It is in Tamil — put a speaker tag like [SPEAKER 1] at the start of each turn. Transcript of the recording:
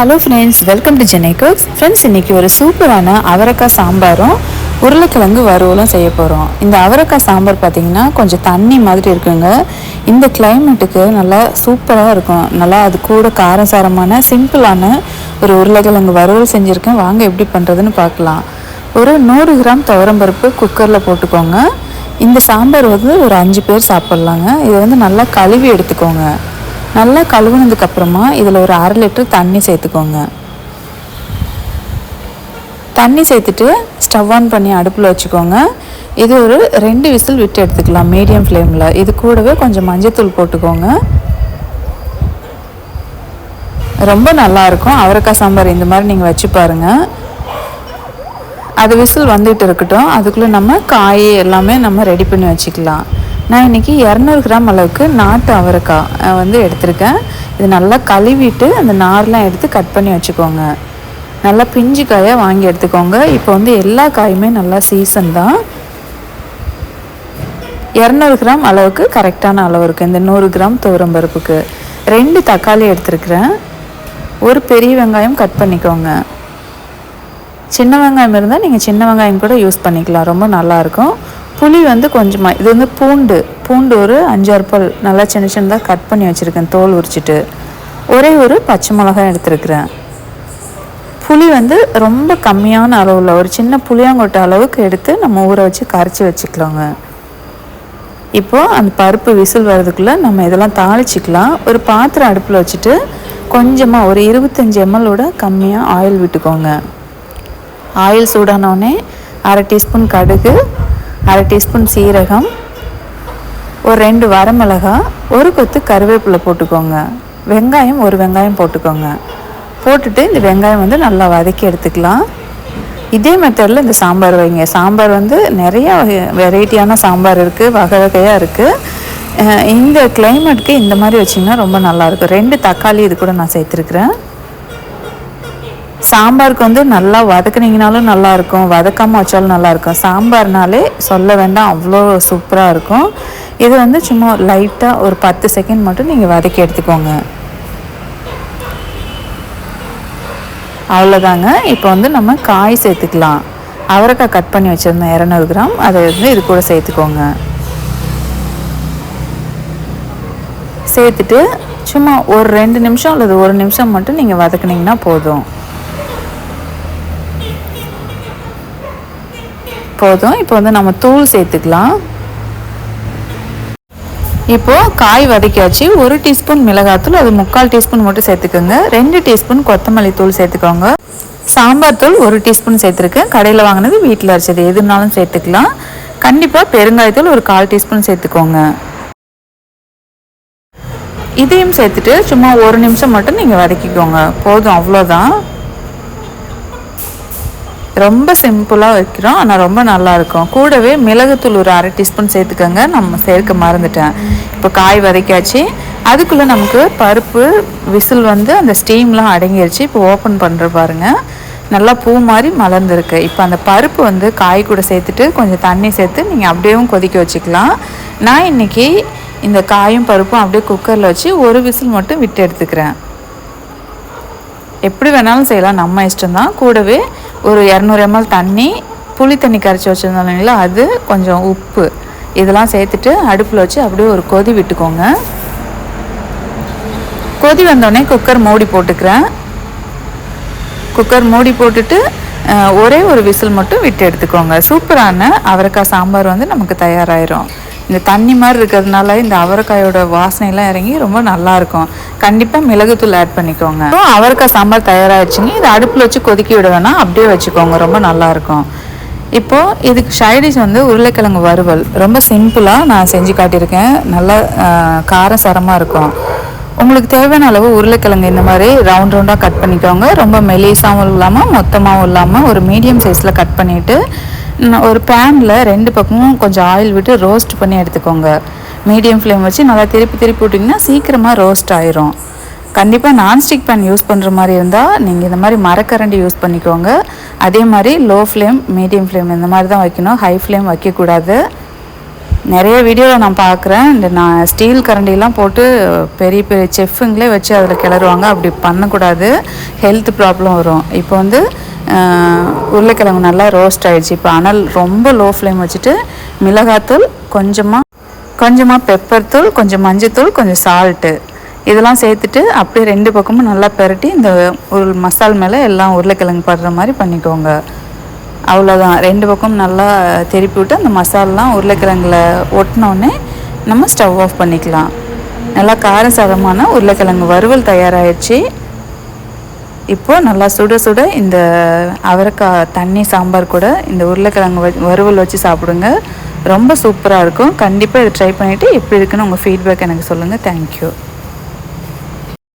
[SPEAKER 1] Hello friends welcome to Chennai cooks friends இன்றைக்கி ஒரு சூப்பரான அவரைக்காய் சாம்பாரும் உருளைக்கிழங்கு வறுவலும் செய்ய போகிறோம் இந்த அவரைக்காய் சாம்பார் பார்த்திங்கன்னா கொஞ்சம் தண்ணி மாதிரி இருக்குங்க. இந்த கிளைமேட்டுக்கு நல்லா சூப்பராக இருக்கும். நல்லா அது கூட காரசாரமான சிம்பிளான ஒரு உருளைக்கிழங்கு வறுவல் செஞ்சுருக்கேன். வாங்க எப்படி பண்ணுறதுன்னு பார்க்கலாம். ஒரு நூறு கிராம் துவரம்பருப்பு குக்கரில் போட்டுக்கோங்க. இந்த சாம்பார் வந்து ஒரு அஞ்சு பேர் சாப்பிட்லாங்க. இதை வந்து நல்லா கழுவி எடுத்துக்கோங்க. நல்லா கழுவுனதுக்கு அப்புறமா இதில் ஒரு அரை லிட்டர் தண்ணி சேர்த்துக்கோங்க. தண்ணி சேர்த்துட்டு ஸ்டவ் ஆன் பண்ணி அடுப்பில் வச்சுக்கோங்க. இது ஒரு ரெண்டு விசில் விட்டு எடுத்துக்கலாம் மீடியம் ஃப்ளேமில். இது கூடவே கொஞ்சம் மஞ்சத்தூள் போட்டுக்கோங்க. ரொம்ப நல்லாயிருக்கும் அவரைக்காய் சாம்பார் இந்த மாதிரி நீங்கள் வச்சு பாருங்கள் அது விசில் வந்துட்டு இருக்கட்டும். அதுக்குள்ளே நம்ம காய் எல்லாமே நம்ம ரெடி பண்ணி வச்சுக்கலாம். நான் இன்றைக்கி இரநூறு கிராம் அளவுக்கு நாட்டு அவரைக்காய் வந்து எடுத்திருக்கேன். இது நல்லா கழுவிட்டு அந்த நார்லாம் எடுத்து கட் பண்ணி வச்சுக்கோங்க. நல்லா பிஞ்சு காயாக வாங்கி எடுத்துக்கோங்க. இப்போ வந்து எல்லா காயுமே நல்லா சீசன் தான். இரநூறு கிராம் அளவுக்கு கரெக்டான அளவு இருக்குது இந்த நூறு கிராம் துவரம்பருப்புக்கு ரெண்டு தக்காளி எடுத்துருக்குறேன். ஒரு பெரிய வெங்காயம் கட் பண்ணிக்கோங்க. சின்ன வெங்காயம் இருந்தால் நீங்கள் சின்ன வெங்காயம் கூட யூஸ் பண்ணிக்கலாம். ரொம்ப நல்லாயிருக்கும் புளி வந்து கொஞ்சமாக இது வந்து பூண்டு. பூண்டு ஒரு அஞ்சாறு பல் நல்லா சின்ன சின்னதாக கட் பண்ணி வச்சுருக்கேன். தோல் உரிச்சிட்டு. ஒரே ஒரு பச்சை மிளகாய் எடுத்துருக்குறேன். புளி வந்து ரொம்ப கம்மியான அளவில் ஒரு சின்ன புளியாங்கொட்டை அளவுக்கு எடுத்து நம்ம ஊற வச்சு கரைச்சி வச்சுக்கலாங்க. இப்போது அந்த பருப்பு விசில் வர்றதுக்குள்ளே நம்ம இதெல்லாம் தாளிச்சிக்கலாம். ஒரு பாத்திரம் அடுப்பில் வச்சுட்டு கொஞ்சமாக ஒரு இருபத்தஞ்சி எம்எல்லோட கம்மியாக ஆயில் விட்டுக்கோங்க. ஆயில் சூடானோடனே அரை டீஸ்பூன் கடுகு அரை டீஸ்பூன் சீரகம் ஒரு ரெண்டு வரமிளகா ஒரு கொத்து கருவேப்பிலை போட்டுக்கோங்க. வெங்காயம் ஒரு வெங்காயம் போட்டுக்கோங்க. போட்டுட்டு இந்த வெங்காயம் வந்து நல்லா வதக்கி எடுத்துக்கலாம். இதே மெத்தடில் இந்த சாம்பார் வைங்க. சாம்பார் வந்து நிறையா வெரைட்டியான சாம்பார் இருக்குது வகை வகையாக இருக்குது இந்த கிளைமேட்டுக்கு இந்த மாதிரி வச்சிங்கன்னா ரொம்ப நல்லாயிருக்கும் ரெண்டு தக்காளி இது கூட நான் சேர்த்துருக்குறேன். சாம்பாருக்கு வந்து நல்லா வதக்குனீங்கனாலும் நல்லாயிருக்கும் வதக்காமல் வச்சாலும் நல்லாயிருக்கும். சாம்பார்னாலே சொல்ல வேண்டாம் அவ்வளோ சூப்பராக இருக்கும். இது வந்து சும்மா லைட்டாக ஒரு பத்து செகண்ட் மட்டும் நீங்கள் வதக்கி எடுத்துக்கோங்க. அவ்வளோதாங்க. இப்போ வந்து நம்ம காய் சேர்த்துக்கலாம். அவரைக்காய் கட் பண்ணி வச்சுருந்தோம் இரநூறு கிராம். அதை வந்து இது கூட சேர்த்துக்கோங்க. சேர்த்துட்டு சும்மா ஒரு ரெண்டு நிமிஷம் அல்லது ஒரு நிமிஷம் மட்டும் நீங்கள் வதக்குனீங்கன்னா போதும். போதும். இப்போ வந்து நம்ம தூள் சேர்த்துக்கலாம். இப்போ காய் வதக்கியாச்சு. ஒரு டீஸ்பூன் மிளகாத்தூள் அது முக்கால் டீஸ்பூன் மட்டும் சேர்த்துக்கோங்க. ரெண்டு டீஸ்பூன் கொத்தமல்லி தூள் சேர்த்துக்கோங்க. சாம்பார் தூள் ஒரு டீஸ்பூன் சேர்த்துருக்கேன். கடையில் வாங்கினது வீட்டில் அரைச்சது. எதுனாலும் சேர்த்துக்கலாம். கண்டிப்பாக பெருங்காயத்தூள் ஒரு கால் டீஸ்பூன் சேர்த்துக்கோங்க. இதையும் சேர்த்துட்டு சும்மா ஒரு நிமிஷம் மட்டும் நீங்கள் வதக்கிக்கோங்க. போதும். அவ்வளோதான் ரொம்ப சிம்பிளாக வைக்கிறோம். ஆனால் ரொம்ப நல்லா இருக்கும் கூடவே மிளகுத்தூள் ஒரு அரை டீஸ்பூன் சேர்த்துக்கோங்க. நம்ம சேர்க்க மறந்துட்டேன். இப்போ காய் வதக்கியாச்சு. அதுக்குள்ளே நமக்கு பருப்பு விசில் வந்து அந்த ஸ்டீம்லாம் அடங்கிருச்சு. இப்போ ஓப்பன் பண்ணுற பாருங்கள் நல்லா பூ மாதிரி மலர்ந்துருக்கு. இப்போ அந்த பருப்பு வந்து காய் கூட சேர்த்துட்டு கொஞ்சம் தண்ணி சேர்த்து நீங்கள் அப்படியேவும் கொதிக்க வச்சுக்கலாம். நான் இன்றைக்கி இந்த காயும் பருப்பும் அப்படியே குக்கரில் வச்சு ஒரு விசில் மட்டும் விட்டு எடுத்துக்கிறேன். எப்படி வேணாலும் செய்யலாம். நம்ம இஷ்டம்தான். கூடவே ஒரு இரநூறு எம்எல் தண்ணி புளி தண்ணி கரைச்சி வச்சுருந்தோம் இல்லைங்களா? அது கொஞ்சம் உப்பு. இதெல்லாம் சேர்த்துட்டு அடுப்பில் வச்சு அப்படியே ஒரு கொதி விட்டுக்கோங்க. கொதி வந்தோடனே குக்கர் மூடி போட்டுக்கிறேன். குக்கர் மூடி போட்டுட்டு ஒரே ஒரு விசில் மட்டும் விட்டு எடுத்துக்கோங்க. சூப்பரான அவரைக்காய் சாம்பார் வந்து நமக்கு தயாராயிரும். இந்த தண்ணி மாதிரி இருக்கிறதுனால இந்த அவரைக்காயோட வாசனையெல்லாம் இறங்கி ரொம்ப நல்லா இருக்கும். கண்டிப்பாக மிளகுத்தூள் ஆட் பண்ணிக்கோங்க. அவரைக்காய் சாம்பார் தயாராகிடுச்சுங்க இதை அடுப்பில் வச்சு கொதிக்க விட வேணாம் அப்படியே வச்சுக்கோங்க. ரொம்ப நல்லா இருக்கும். இதுக்கு சைடிஷ் வந்து உருளைக்கிழங்கு வறுவல். ரொம்ப சிம்பிளாக நான் செஞ்சு காட்டியிருக்கேன். நல்லா காரம் சரமாக இருக்கும். உங்களுக்கு தேவையான அளவு உருளைக்கிழங்கு இந்த மாதிரி ரவுண்ட் ரவுண்டாக கட் பண்ணிக்கோங்க. ரொம்ப மெலிசாகவும் இல்லாமல் மொத்தமாகவும் இல்லாமல் ஒரு மீடியம் சைஸில் கட் பண்ணிவிட்டு ஒரு பேனில் ரெண்டு பக்கமும் கொஞ்சம் ஆயில் விட்டு ரோஸ்ட் பண்ணி எடுத்துக்கோங்க. மீடியம் ஃப்ளேம் வச்சு நல்லா திருப்பி திருப்பி விட்டிங்கன்னா சீக்கிரமாக ரோஸ்ட் ஆயிரும். கண்டிப்பாக நான்ஸ்டிக் பேன் யூஸ் பண்ணுற மாதிரி இருந்தால் நீங்கள் இந்த மாதிரி மரக்கரண்டி யூஸ் பண்ணிக்கோங்க. அதே மாதிரி லோ ஃப்ளேம் மீடியம் ஃப்ளேம் இந்த மாதிரி தான் வைக்கணும். ஹை ஃப்ளேம் வைக்கக்கூடாது. நிறைய வீடியோவில் நான் பார்க்குறேன். இந்த நான் ஸ்டீல் கரண்டிலாம் போட்டு பெரிய பெரிய செஃப்புங்களே வச்சு அதில் கிளறுவாங்க. அப்படி பண்ணக்கூடாது. ஹெல்த் ப்ராப்ளம் வரும். இப்போ வந்து உருளைக்கிழங்கு நல்லா ரோஸ்ட் ஆகிடுச்சு இப்போ அனல் ரொம்ப லோ ஃப்ளேம் வச்சுட்டு மிளகாத்தூள் கொஞ்சமாக கொஞ்சமாக பெப்பர் தூள் கொஞ்சம் மஞ்சத்தூள் கொஞ்சம் சால்ட்டு இதெல்லாம் சேர்த்துட்டு அப்படியே ரெண்டு பக்கமும் நல்லா பெரட்டி இந்த ஒரு மசால் மேலே எல்லாம் உருளைக்கிழங்கு படுற மாதிரி பண்ணிக்கோங்க. அவ்வளோதான் ரெண்டு பக்கம் நல்லா திருப்பி விட்டு அந்த மசாலெலாம் உருளைக்கிழங்குல ஒட்டினோடனே நம்ம ஸ்டவ் ஆஃப் பண்ணிக்கலாம். நல்லா காரசாரமான உருளைக்கிழங்கு வறுவல் தயாராகிடுச்சு இப்போது நல்லா சுட சுட இந்த அவரைக்காய் தண்ணி சாம்பார் கூட இந்த உருளைக்கிழங்கு வ- வறுவல் வச்சு சாப்பிடுங்க. ரொம்ப சூப்பராக இருக்கும். கண்டிப்பாக இதை ட்ரை பண்ணிவிட்டு எப்படி இருக்குன்னு உங்கள் ஃபீட்பேக் எனக்கு சொல்லுங்கள் தேங்க்யூ